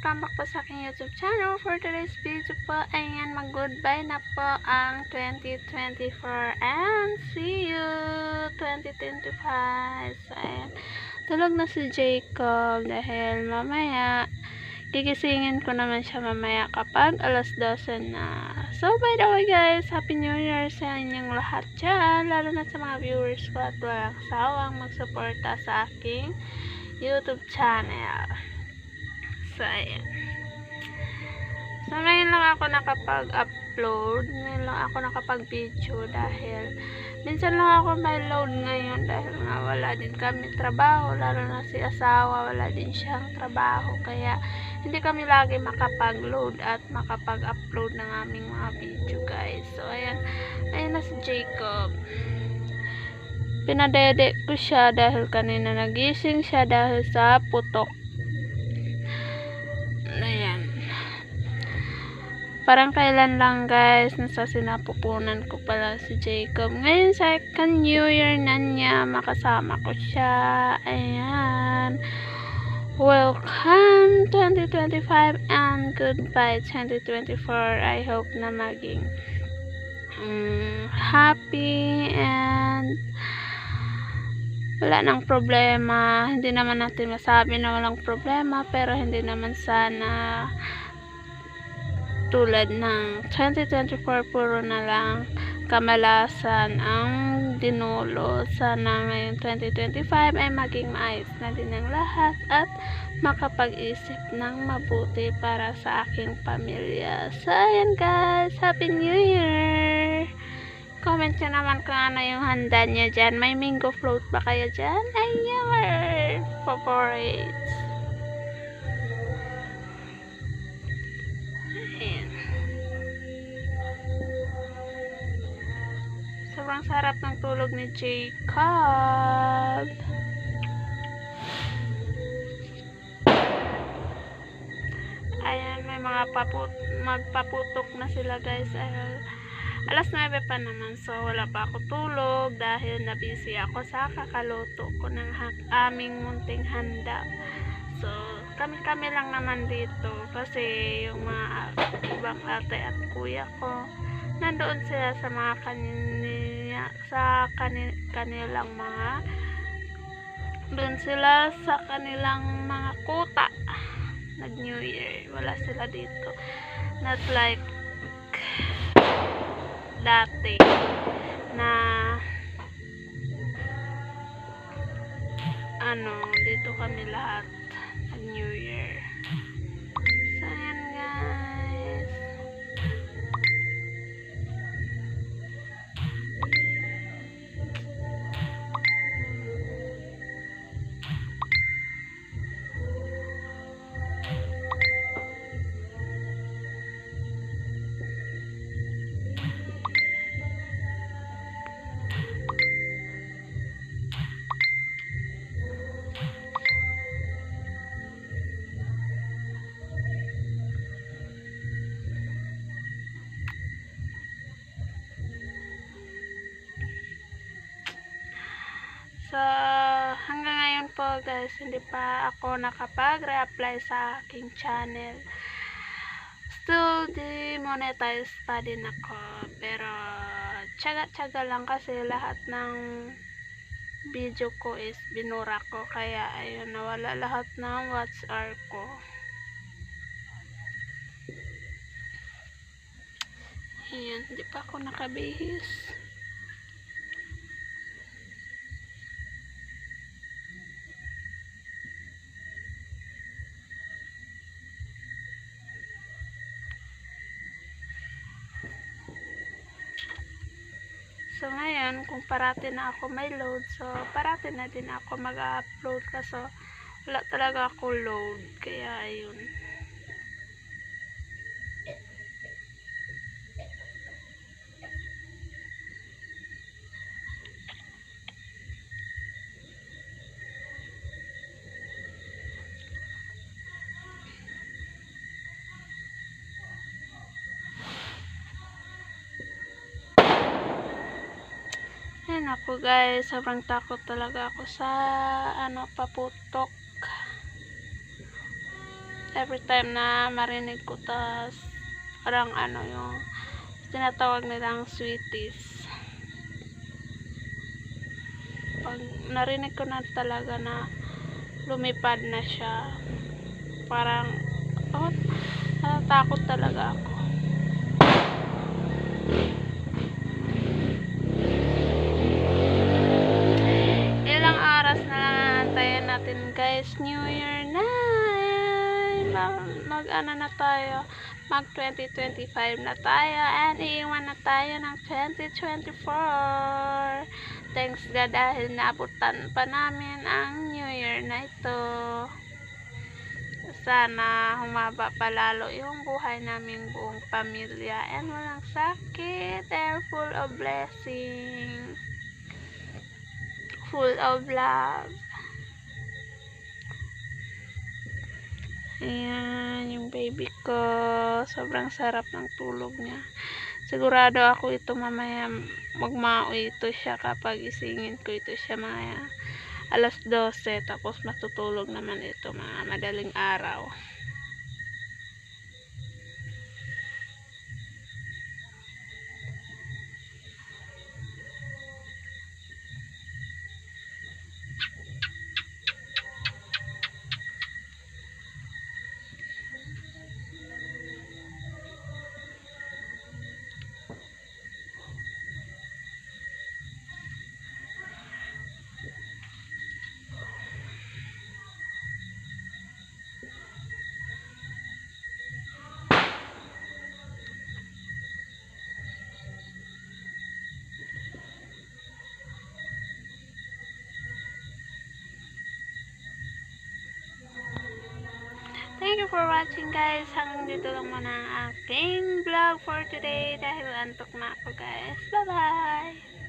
welcome back po sa aking YouTube channel. For today's video po, ayan, mag-goodbye na po ang 2024 and see you 2025. So, ayan, tulog na si Jacob dahil mamaya, gigisingin ko naman siya mamaya kapag alas 12 na. So, by the way guys, Happy New Year sa inyong lahat dyan, lalo na sa mga viewers ko at walang sawang magsuporta sa aking YouTube channel. So, ayan. So, ngayon lang ako nakapag-upload. Ngayon lang ako nakapag-video dahil minsan lang ako may load ngayon dahil nga wala din kami trabaho. Lalo na si asawa, wala din siyang trabaho. Kaya, hindi kami lagi makapag-load at makapag-upload ng aming mga video, guys. So, ayan. Ayan na si Jacob pinadede ko siya dahil kanina nagising siya dahil sa putok. Parang kailan lang guys, nasa sinapupunan ko pala si Jacob. Ngayon second new year na niya, makasama ko siya. Ayan. Welcome 2025 and goodbye 2024. I hope na maging um, happy and wala nang problema. Hindi naman natin masabi na walang problema, pero hindi naman sana tulad ng 2024 puro na lang kamalasan ang dinulo. Sana ngayon 2025 ay maging maayos na din ang lahat at makapag-isip ng mabuti para sa aking pamilya. So, ayan guys. Happy New Year! Comment nyo naman kung ano yung handa niya dyan. May mango float ba kayo dyan? Ay, your favorites. Sobrang sarap ng tulog ni Jacob. Ayan, may mga paput magpaputok na sila guys. Ayan alas 9 pa naman so wala pa ako tulog dahil nabisi ako sa kakaluto ko ng aming munting handa so kami kami lang naman dito kasi yung mga ibang ate at kuya ko nandoon sila sa mga kanila sa kanil, kanilang mga doon sila sa kanilang mga kuta nag new year. Wala sila dito. Not like dati na ano, dito kami lahat So, hanggang ngayon po guys, hindi pa ako nakapag-reapply sa aking channel. Still, demonetize pa din ako. Pero, tsaga-tsaga lang kasi lahat ng video ko is binura ko. Kaya, ayun, nawala lahat ng watch hour ko. Ayan, hindi pa ako nakabihis. So, ngayon, kung parati na ako may load, so, parati na din ako mag-upload kaso wala talaga ako load. Kaya, ayun. Ayun ako guys, sobrang takot talaga ako sa ano paputok. every time na marinig ko tas parang ano yung tinatawag nilang sweeties. Pag narinig ko na talaga na lumipad na siya parang oh, natatakot talaga ako ano na tayo. Mag 2025 na tayo and iiwan na tayo ng 2024 thanks God dahil naabutan pa namin ang new year na ito. Sana humaba pa lalo yung buhay naming buong pamilya and walang sakit and full of blessing. Full of love. Yung baby ko. Sobrang sarap ng tulog niya. Sigurado ako ito mamaya magmao ito siya kapag isingin ko ito siya mga alas 12 tapos matutulog naman ito mga madaling araw for watching guys. Hanggang dito lang muna ang aking vlog for today dahil antok na ako guys. Bye bye!